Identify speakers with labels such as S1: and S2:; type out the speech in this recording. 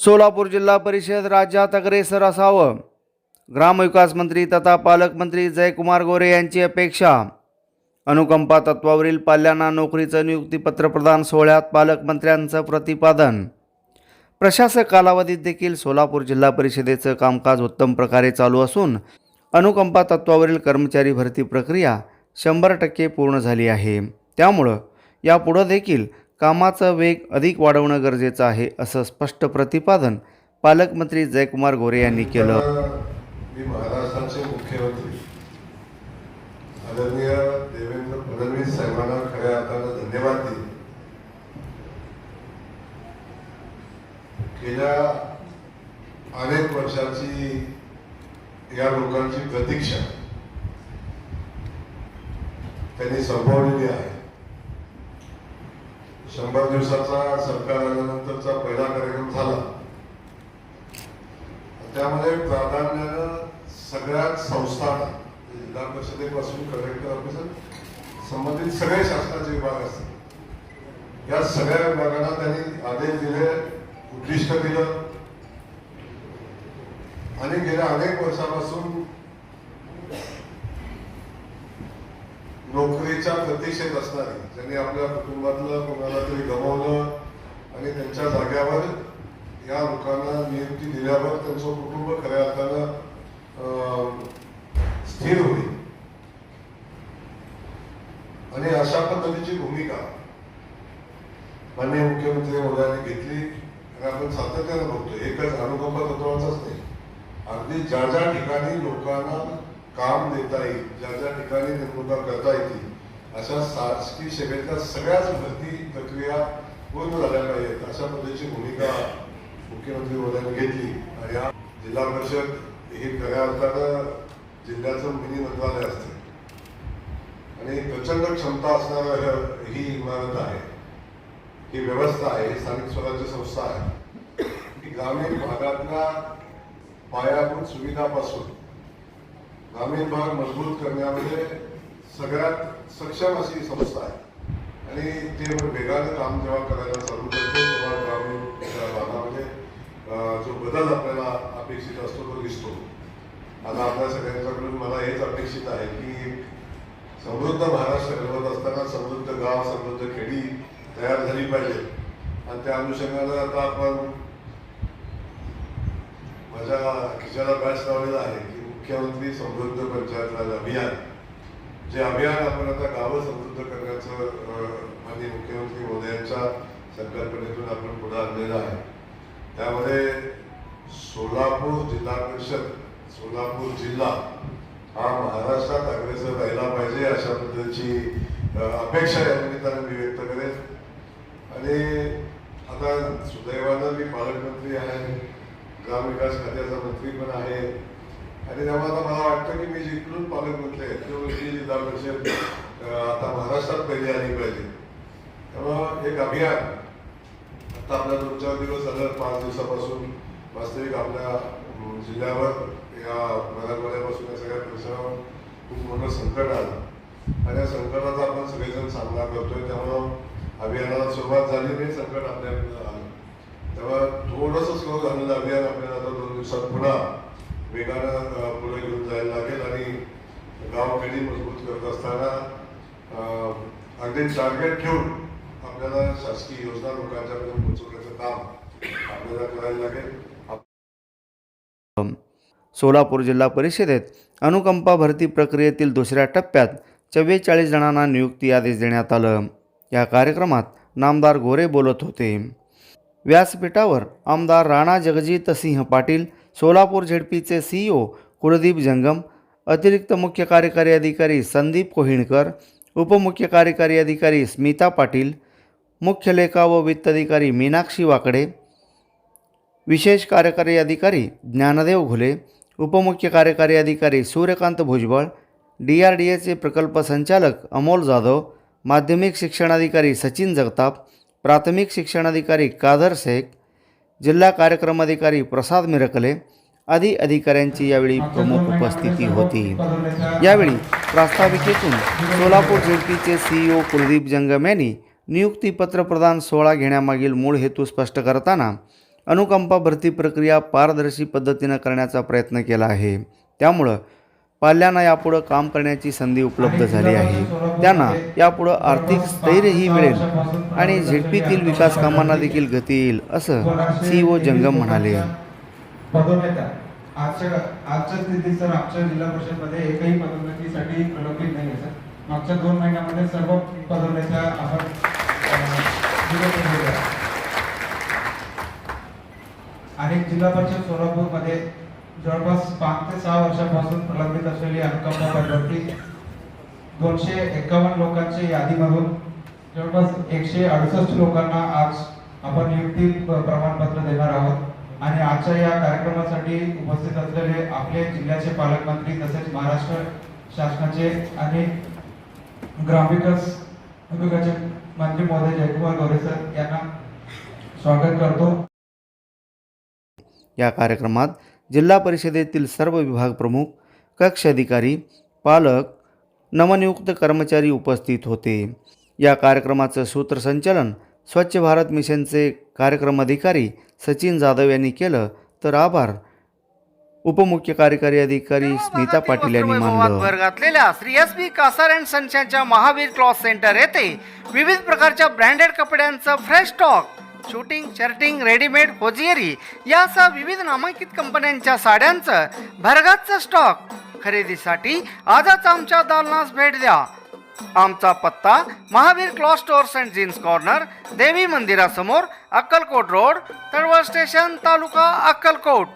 S1: सोलापूर जिल्हा परिषद राज्यात अग्रेसर असावं. ग्रामविकास मंत्री तथा पालकमंत्री जयकुमार गोरे यांची अपेक्षा. अनुकंपा तत्वावरील पाल्यांना नोकरीचं नियुक्तीपत्र प्रदान सोहळ्यात पालकमंत्र्यांचं प्रतिपादन. प्रशासक कालावधीत देखील सोलापूर जिल्हा परिषदेचं कामकाज उत्तम प्रकारे चालू असून अनुकंपा तत्वावरील कर्मचारी भरती प्रक्रिया शंभर टक्के पूर्ण झाली आहे. त्यामुळं यापुढं देखील कामाचा वेग अधिक वाढवणं गरजेचं आहे असं स्पष्ट प्रतिपादन पालकमंत्री जयकुमार गोरे यांनी केलं.
S2: मी महाराष्ट्राचे मुख्यमंत्री. आदरणीय देवेंद्र फडणवीस साहेबांना खऱ्या अर्थानं धन्यवाद देईन. गेल्या अनेक वर्षाची या लोकांची प्रतीक्षा त्यांनी संपवलेली आहे. शंभर दिवसाचा सरकार आल्यानंतरचा पहिला कार्यक्रम झाला. त्यामध्ये प्राधान्यानं सगळ्याच संस्था म्हणजे जिल्हा परिषदेपासून कलेक्टर ऑफिसर संबंधित सगळे शासनाचे विभाग असतात. या सगळ्या विभागांना त्यांनी आदेश दिले उद्दिष्ट दिलं. आणि गेल्या अनेक वर्षापासून नोकरीच्या प्रतीक्षेत असणारी ज्यांनी आपल्या कुटुंबातलं कोणाला तरी गमावलं आणि त्यांच्या जाग्यावर या लोकांना नियुक्ती दिल्यावर त्यांचं कुटुंब खऱ्या अर्थानं स्थिर होईल. आणि अशा पद्धतीची भूमिका माननीय मुख्यमंत्री महोदयांनी घेतली. आणि आपण सातत्यानं बघतो एकच अनुकंप तत्वाचाच नाही. अगदी ज्या ज्या ठिकाणी लोकांना काम देता येईल ज्या ज्या ठिकाणी नेमणुका करता येतील अशा शासकीय सेवेतल्या सगळ्याच भरती प्रक्रिया पूर्ण झाल्या पाहिजेत. अशा पद्धतीची भूमिका मुख्यमंत्री महोदयांनी घेतली. आणि या जिल्हा परिषद हे खऱ्या अर्थानं जिल्ह्याचं मिनी मंत्रालय असते. आणि प्रचंड क्षमता असणारं ही इमारत आहे. ही व्यवस्था आहे ही स्थानिक स्वराज्य संस्था आहे. ग्रामीण भागातल्या पायाभूत सुविधापासून ग्रामीण भाग मजबूत करण्यामध्ये सगळ्यात सक्षम अशी संस्था आहे. आणि ते वेगाने काम जेव्हा करायला चालू करतो तेव्हा ग्रामीण भागामध्ये जो बदल आपल्याला अपेक्षित असतो तो दिसतो. आता आपल्या सगळ्यांच्याकडून मला हेच अपेक्षित आहे की समृद्ध महाराष्ट्र घडवत असताना समृद्ध गाव समृद्ध खेडी तयार झाली पाहिजे. आणि त्या अनुषंगाने आता आपण माझ्या खिशाला बॅच लावलेला आहे की मुख्यमंत्री समृद्ध पंचायत राज अभियान जे अभियान आपण आता गावं समृद्ध करण्याचं माननीय मुख्यमंत्री मोदयांच्या संकल्पनेतून आपण पुढे आणलेलं आहे. त्यामध्ये सोलापूर जिल्हा परिषद सोलापूर जिल्हा हा महाराष्ट्रात अग्रेसर राहिला पाहिजे अशा पद्धतीची अपेक्षा या निमित्तानं मी व्यक्त करेन. आणि आता सुदैवानं मी पालकमंत्री आहे ग्रामविकास खात्याचा मंत्री पण आहे. आणि त्यामुळे आता मला वाटतं की मी जिकडून पालकमंत्री आहे तेव्हा जिल्हा परिषद आता महाराष्ट्रात पहिली आली पाहिजे. त्यामुळं एक अभियान. आता आपल्या दोन चार दिवस झालं पाच दिवसापासून. वास्तविक आपल्या जिल्ह्यावर या मराठवाड्यापासून या सगळ्या परिसरावर खूप मोठं संकट आलं. आणि या संकटाचा आपण सगळेजण सामना करतोय. त्यामुळं अभियानाला सुरुवात झाली नाही संकट आपल्या आलं. तेव्हा थोडंसं स्लो झालेलं अभियान आपल्याला आता दोन दिवसात पुन्हा वेगानं पुढे घेऊन जायला लागेल आणि गावखेडी मजबूत करत असताना अगदी टार्गेट ठेवून आपल्याला शासकीय योजना लोकांच्यापर्यंत पोहोचवण्याचं काम आपल्याला करायला लागेल.
S1: सोलापूर जिल्हा परिषदेत अनुकंपा भरती प्रक्रियेतील दुसऱ्या टप्प्यात चव्वेचाळीस जणांना नियुक्ती आदेश देण्यात आलं. या कार्यक्रमात नामदार गोरे बोलत होते. व्यासपीठावर आमदार राणा जगजितसिंह पाटील सोलापूर झेडपीचे सीईओ कुलदीप जंगम अतिरिक्त मुख्य कार्यकारी अधिकारी संदीप कोहिणकर उपमुख्य कार्यकारी अधिकारी स्मिता पाटील मुख्य लेखा व वित्त अधिकारी मीनाक्षी वाकडे विशेष कार्यकारी अधिकारी ज्ञानदेव घुले उपमुख्य कार्यकारी अधिकारी Suryakant Bhujbal D R D एचे प्रकल्प संचालक अमोल जाधव माध्यमिक शिक्षणाधिकारी सचिन जगताप प्राथमिक शिक्षणाधिकारी कादर शेख जिल्हा कार्यक्रम अधिकारी प्रसाद मिरकले आदी अधिकाऱ्यांची यावेळी प्रमुख उपस्थिती होती. यावेळी प्रास्ताविकेतून सोलापूर झेडपीचे सीईओ कुलदीप जंगम यांनी नियुक्तीपत्र प्रदान सोहळा घेण्यामागील मूळ हेतू स्पष्ट करताना अनुकंपा भरती प्रक्रिया पारदर्शी पद्धतीनं करण्याचा प्रयत्न केला आहे. त्यामुळं पाल्यांना यापुढं काम करण्याची संधी उपलब्ध झाली आहे. त्यांना यापुढं आर्थिक स्थैर्यही मिळेल आणि झेडपीतील विकास कामांना देखील गती येईल असं सी ओ जंगम म्हणाले.
S3: आजच्या आजच्या स्थितीत सर आमच्या जिल्हा परिषदमध्ये एकही पदोन्नतीसाठी प्रलंबित नाही आहे सर. मागच्या दोन महिन्यामध्ये सर्व पदोन्नत्या आपण आणि जिल्हा परिषद सोलापूरमध्ये जवळपास पाच ते सहा वर्षापासून प्रलंबित असलेली अनुकंपा पद्धती दोनशे एकावन्न लोकांची यादीमधून जवळपास एकशे अडुसष्ट लोकांना आज आपण नियुक्ती प्रमाणपत्र देणार आहोत. आणि आजच्या या कार्यक्रमासाठी उपस्थित असलेले आपले जिल्ह्याचे पालकमंत्री तसेच महाराष्ट्र शासनाचे आणि ग्रामविकास विभागाचे मंत्री महोदय जयकुमार गोरे सर यांना स्वागत करतो.
S1: या कार्यक्रमात जिल्हा परिषदेतील सर्व विभाग प्रमुख कक्ष अधिकारी पालक नवनियुक्त कर्मचारी उपस्थित होते. या कार्यक्रमाचं सूत्रसंचालन स्वच्छ भारत मिशनचे कार्यक्रम अधिकारी सचिन जाधव यांनी केलं. तर आभार. उपमुख्य कार्यकारी अधिकारी स्मिता पाटील यांनी मानलं.
S4: घातलेल्या Shri S B Kasar and सनशाईनच्या Mahavir cloth centre येथे विविध प्रकारच्या ब्रँडेड कपड्यांचं fresh stock shooting shirting readymade hosiery यासह विविध नामांकित कंपन्यांच्या साड्यांचं भरगच्च स्टॉक. खरेदीसाठी आजच आमच्या दालनास भेट द्या. आमचा पत्ता Mahavir cloth stores and jeans corner Devi मंदिरासमोर अक्कलकोट रोड तळवळ स्टेशन तालुका अक्कलकोट.